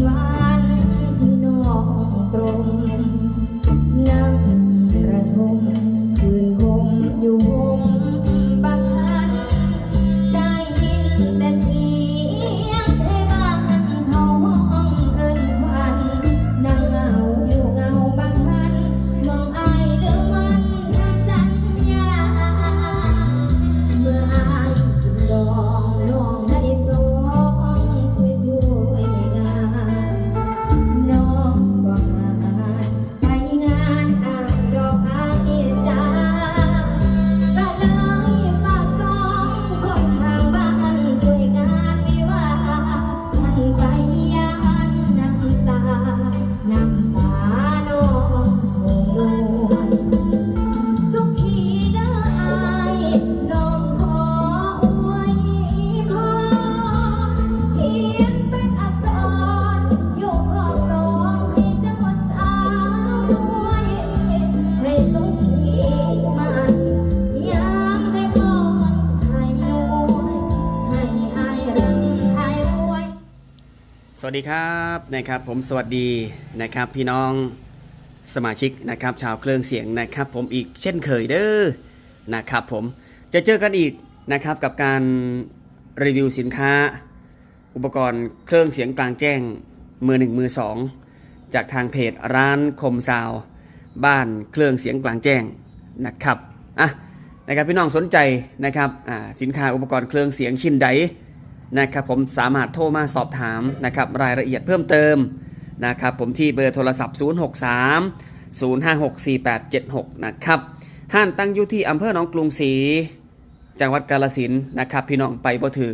why วัสดีครับนะครับผมสวัสดีนะครับพี่น้องสมาชิกนะครับชาวเครื่องเสียงนะครับ ผมอีกเช่นเคยเด้อนะครับผมจะเจอกันอีกนะครับกับการรีวิวสินค้า อุปกรณ์เครื่องเสียงกลางแจ้งมือหนึ่งมือสองจากทางเพจร้านคมซาว บ้านเครื่องเสียงกลางแจ้งนะครับอะนะครับพี่น้องสนใจนะครับอ่าสินค้าอุปกรณ์เครื่องเสียงชิ้นใด นะครับผมสามารถโทรมาสอบถามนะครับรายละเอียดเพิ่มเติมนะครับผมที่เบอร์โทรศัพท์ 063 056 4876 นะครับ ห้านตั้งอยู่ที่อำเภอหนองกรุงศรีจังหวัดกาฬสินนะครับ พี่น้องไปบ่ถือ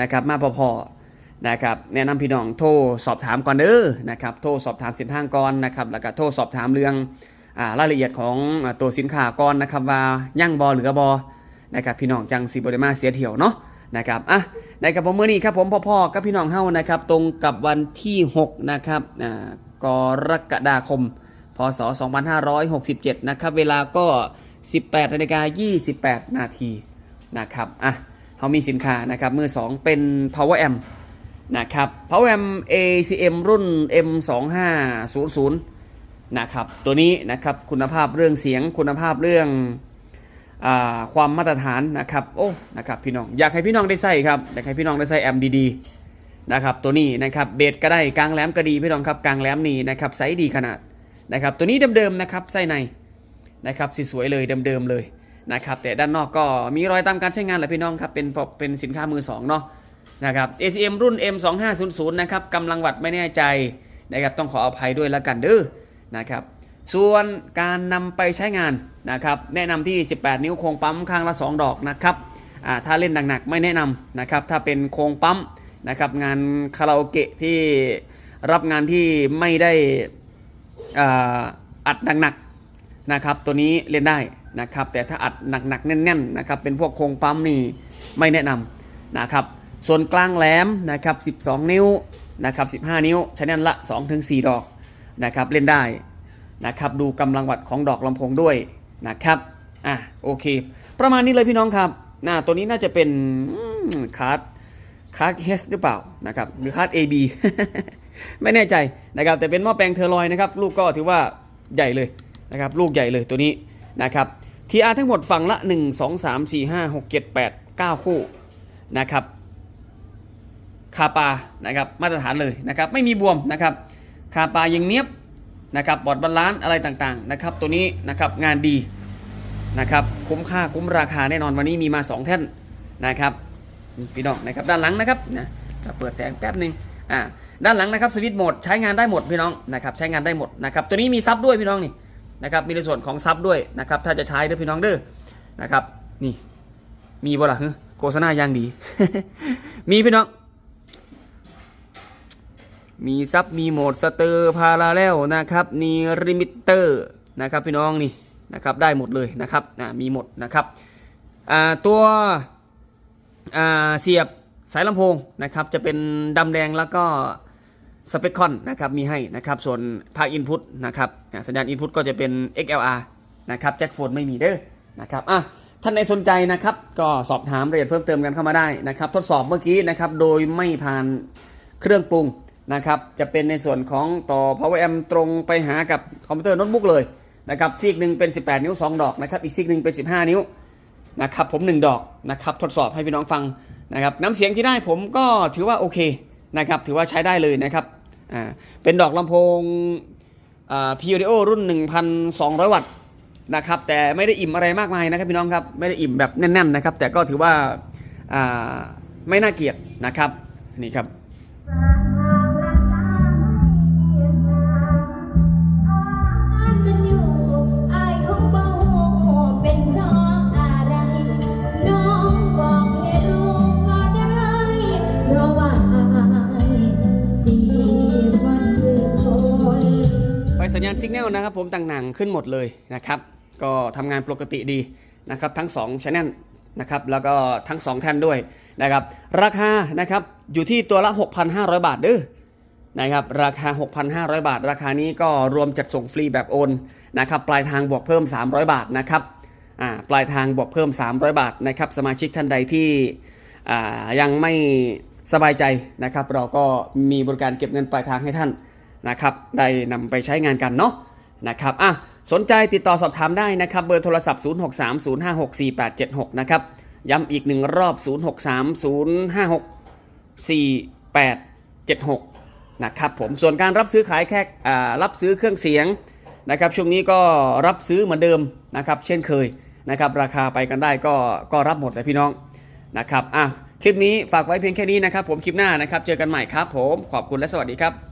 นะครับมาพอพอๆนะครับแนะนำพี่น้องโทรสอบถามก่อนเด้อนะครับโทรสอบถามสินทางก่อนนะครับแล้วก็โทรสอบถามเรื่องอารายละเอียดของตัวสินค้าก่อนนะครับว่ายั่งบอหรือบอนะครับพี่น้องจังสีบริมาเสียเที่ยวเนาะ นะครับอะในกับผมเมื่อนี้ครับผมพ่อๆกับพี่น้องเฮานะครับ ตรงกับวันที่ 6 นะครับอ่ากรกฎาคม พศ 2567 นะครับ เวลาก็ 18นาฬิกา28 นาทีนะครับอะเขามีสินค้านะครับมือ 2 เป็น power amp นะครับ power amp ACM รุ่น M2500 นะครับ ตัวนี้นะครับคุณภาพเรื่องเสียงคุณภาพเรื่อง ความมาตรฐานนะครับโอ้นะครับพี่น้องอยากให้พี่น้องได้ใส่ครับอยากให้พี่น้องได้ใส่แอมดีๆนะครับตัวนี้นะครับเบสก็ได้กลางแหลมก็ดีพี่น้องครับกลางแหลมนี่นะครับไซส์ดีขนาดนะครับตัวนี้เดิมๆนะครับไส้ในนะครับสวยๆเลยเดิมๆเลยนะครับแต่ด้านนอกก็มีรอยตามการใช้งานแหละพี่น้องครับเป็นเป็นสินค้ามือสองเนาะนะครับ ACM รุ่น M2500 นะครับกำลังวัดไม่แน่ใจนะครับต้องขออภัยด้วยละกันเด้อนะครับ ส่วนการนำไปใช้งานนะครับแนะนำที่ 18 นิ้วโครงปั๊มข้างละ 2 ดอกนะครับถ้าเล่นหนักๆไม่แนะนำนะครับถ้าเป็นโครงปั๊มนะครับงานคาราโอเกะที่รับงานที่ไม่ได้ออัดหนักๆนะครับตัวนี้เล่นได้นะครับแต่ถ้าอัดหนักๆแน่นๆนะครับเป็นพวกโครงปั๊มนี่ไม่แนะนำนะครับส่วนกลางแหลมนะครับ12 นิ้วนะครับ15 นิ้วใช้แน่นละ 2-4 ดอกนะครับเล่นได้ นะครับดูกำลังวัดของดอกลำโพงด้วยนะครับอะโอเค ประมาณนี้เลยพี่น้องครับน่าตัวนี้น่าจะเป็นคาร์ดคาร์ดเฮสหรือเปล่านะครับหรือคาร์ด AB ไม่แน่ใจนะครับแต่เป็นหม้อแปลงเทอร์ลอยนะครับลูกก็ถือว่าใหญ่เลยนะครับลูกใหญ่เลยตัวนี้นะครับ TR ทั้งหมดฝั่งละ 1 2 3 4 5 6 7 8 9 คู่นะครับคาปานะครับมาตรฐานเลยนะครับไม่มีบวมนะครับคาปายังเนี้ยบ นะครับบอร์ดบาลานซ์อะไรต่างๆนะครับตัวนี้นะครับงานดีนะครับคุ้มค่าคุ้มราคาแน่นอนวันนี้มีมา 2 แท่นนะครับพี่น้องนะครับด้านหลังนะครับนะเปิดแสงแป๊บหนึ่งอ่าด้านหลังนะครับสวิตช์โหมดใช้งานได้หมดพี่น้องนะครับใช้งานได้หมดนะครับตัวนี้มีซับด้วยพี่น้องนี่นะครับมีในส่วนของซับด้วยนะครับถ้าจะใช้เด้อพี่น้องเด้อนะครับนี่มีบ่ล่ะฮะโฆษณาอย่างดี มีพี่น้อง มีซับมีโหมดสเตอร์พาราเรลนะครับมีริมิเตอร์นะครับพี่น้องนี่นะครับได้หมดเลยนะครับอ่ามีหมดนะครับตัวเสียบสายลำโพงนะครับจะเป็นดำแดงแล้วก็สเปคคอนนะครับมีให้นะครับส่วนภาคอินพุตนะครับสัญญาณอินพุตก็จะเป็น XLR นะครับแจ็คโฟนไม่มีเด้อนะครับอะท่านใดสนใจนะครับก็สอบถามรายละเอียดเพิ่มเติมกันเข้ามาได้นะครับ ทดสอบเมื่อกี้นะครับโดยไม่ผ่านเครื่องปรุง นะครับจะเป็นในส่วนของต่อ power amp ตรงไปหากับคอมพิวเตอร์โน้ตบุ๊กเลยนะครับซีกหนึ่งเป็น 18 นิ้ว 2 ดอกนะครับอีกซีกหนึ่งเป็น 15 นิ้วนะครับผม 1 ดอกนะครับทดสอบให้พี่น้องฟังนะครับน้ำเสียงที่ได้ผมก็ถือว่าโอเคนะครับถือว่าใช้ได้เลยนะครับอ่าเป็นดอกลำโพงพีโอดิโอรุ่น 1,200 วัตต์นะครับแต่ไม่ได้อิ่มอะไรมากมายนะครับพี่น้องครับไม่ได้อิ่มแบบแน่นๆนะครับแต่ก็ถือว่าอ่าไม่น่าเกลียดนะครับนี่ครับ สัญญาณนะครับผมต่างๆขึ้นหมดเลยนะครับ ก็ทำงานปกติดีนะครับทั้ง2 channel นะครับแล้วก็ทั้ง2แท่นด้วยนะครับราคานะครับอยู่ที่ตัวละ 6,500 บาทเด้อนะครับราคา 6,500 บาท ราคานี้ก็รวมจัดส่งฟรีแบบโอนนะครับปลายทางบวกเพิ่ม 300 บาทนะครับอ่าปลายทางบวกเพิ่ม 300 บาทนะครับสมาชิกท่านใดที่อ่ายังไม่สบายใจนะครับ เราก็มีบริการเก็บเงินปลายทางให้ท่าน นะครับได้นำไปใช้งานกันเนาะนะครับอะสนใจติดต่อสอบถามได้นะครับเบอร์โทรศัพท์ 0630564876 นะครับย้ำอีกหนึ่งรอบ 0630564876 นะครับผมส่วนการรับซื้อขายแค่อ่ารับซื้อเครื่องเสียงนะครับช่วงนี้ก็รับซื้อเหมือนเดิมนะครับเช่นเคยนะครับราคาไปกันได้ก็ก็รับหมดเลยพี่น้องนะครับอะคลิปนี้ฝากไว้เพียงแค่นี้นะครับ ผมคลิปหน้านะครับ เจอกันใหม่ครับผมขอบคุณและสวัสดีครับ